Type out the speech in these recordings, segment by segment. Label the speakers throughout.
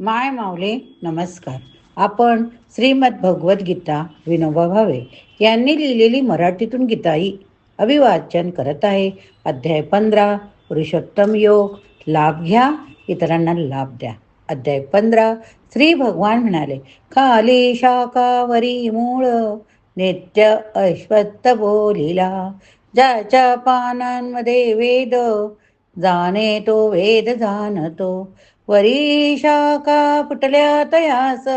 Speaker 1: माय माऊले नमस्कार. आपण श्रीमद भगवद्गीता विनोबा भावे यांनी लिहिलेली मराठीतून गीताई अभिवाचन करत आहे. अध्याय पंधरा पुरुषोत्तम योग. लाभ घ्या इतरांना लाभ द्या. अध्याय पंधरा श्री भगवान म्हणाले खाली शाकावरी मूळ नित्य अश्वत्थ बोलिला. ज्याच्या पानांमध्ये वेद जाणे तो वेद जाणतो. वरी शाखा फुटल्या तयास?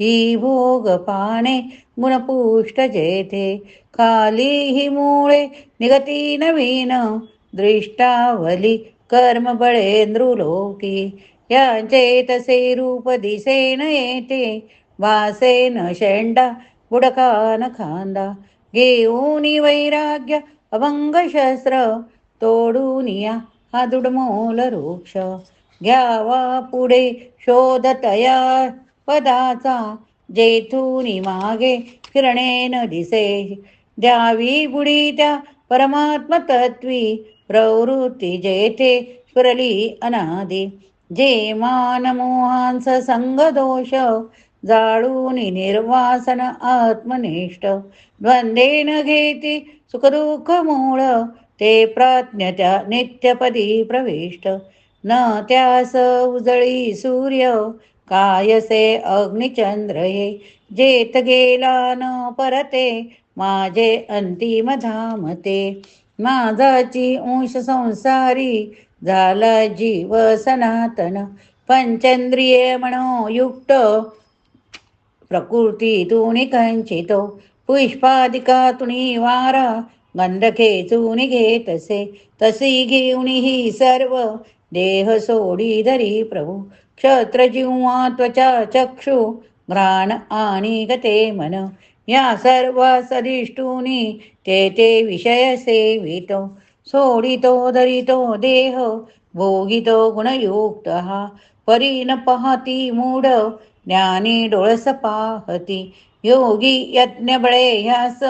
Speaker 1: ही भोग पाने गुणपुष्ट जेथे. खाली ही मुळे निगती नवीन. दृष्टावली कर्म बळेंद्रुलोकी यांचे तसे रूप दिसेन येते वासेन शेंडा बुडकान खांदा. घेऊन वैराग्य अभंग शस्त्र तोडून या हा दुडमोल वृक्ष घ्यावा पुढे शोधतया पदाचा. जेथूनी मागे फिरणे न दिसे. द्यावी बुडी त्या परमात्म तत्वी. प्रवृत्ती जेथे स्फुरली अनादी. जे मान मोहांस संग दोष. जाळून निर्वासन आत्मनिष्ठ. द्वंदेन घेती सुखदुःख मूळ. ते प्राज्ञ त्या नित्यपदी प्रविष्ट. न त्यास उजळी सूर्य कायसे अग्निचंद्र हे जेत गेला न परते माझे अंतिम धामते. माझाची अंश संसारी झाला जीव सनातन. पंचेंद्रिये मनोयुक्त प्रकृतीतून कंचितो. पुष्पादिकातुनी वारा गंध खेचून घेतसे. तशी घेऊन ही सर्व देह सोडी धरी प्रभू क्षत्र जिव्हा त्वचा चक्षु घ्राण आणि गते मन. या सर्व सदिष्टूनी ते ते विषय सेवितो. सोडितो धरितो देह भोगितो गुणयुक्त परी न पाहती मूढ ज्ञानी डोळस पाहती. योगी यज्ञ बळे ह्यास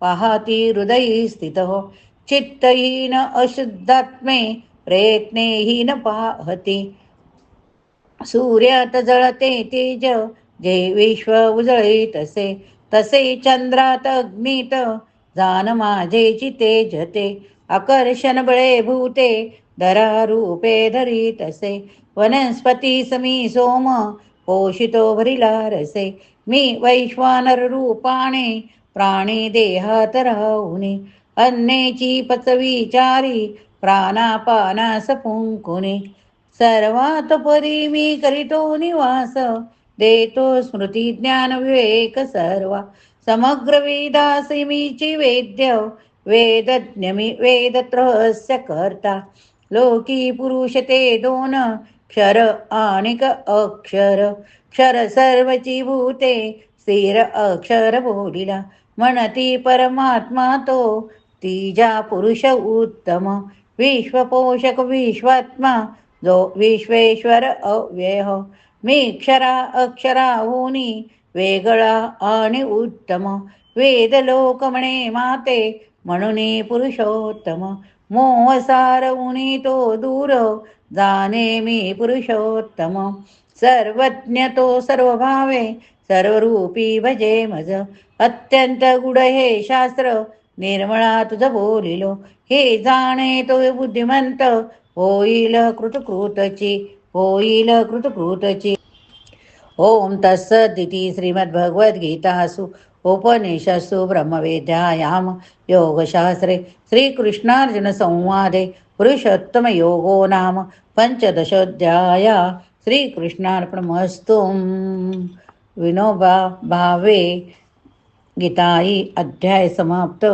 Speaker 1: पाहती हृदयी स्थित हो. चित्तहीन अशुद्धात्मे प्रयत्नेहीन पाहती। सूर्यात जळते तेज जे विश्व उजळे तसे तसे चंद्रात अग्नीत जान माझे तेजते आकर्षण बळे भूते धरा रूपे धरी तसे वनस्पती समी सोम पोषितो भरिला रसे मी वैश्वानर रूपाने प्राणी देहात राहुनी अन्नेची पचविचारी प्राणापानास पुंकुनी. सर्वात परी मी करीतो निवास. देतो स्मृती ज्ञान विवेक सर्व. समग्र वेदासी मीची वेद्य. वेदज्ञ मी वेदत्रहस्य करता. लोकी पुरुष ते दोन. क्षर आणिक अक्षर. क्षर सर्वची भूते. स्थिर अक्षर बोलिला. म्हणती परमात्मा तो. तिजा पुरुष उत्तम. विश्वपोषक विश्वात्मा जो विश्वेश्वर अव्यय। मी क्षरा अक्षराहूनी वेगळा आणि उत्तम। वेद लोक म्हणे माते म्हणून पुरुषोत्तम। मोहसार उनी तो दूर। जाणे मी पुरुषोत्तम। सर्वज्ञ तो सर्व भावे सर्वरूपी भजे मज। अत्यंत गुड हे शास्त्र। निर्मळा तुझ बोलिलो. हे जाणे तो बुद्धिमंत. होईल कृतकृतची होईल कृतकृतची. ओम तत्सदिति श्रीमद्भगवद्गीतासु उपनिषत्सु ब्रह्मवेद्यायाम योगशास्त्रे श्रीकृष्णार्जुनसंवादे पुरुषोत्तमयोगो नाम पञ्चदशोऽध्याया श्रीकृष्णार्पणमस्तु. विनोबा भावे गीताई अध्याय समाप्त.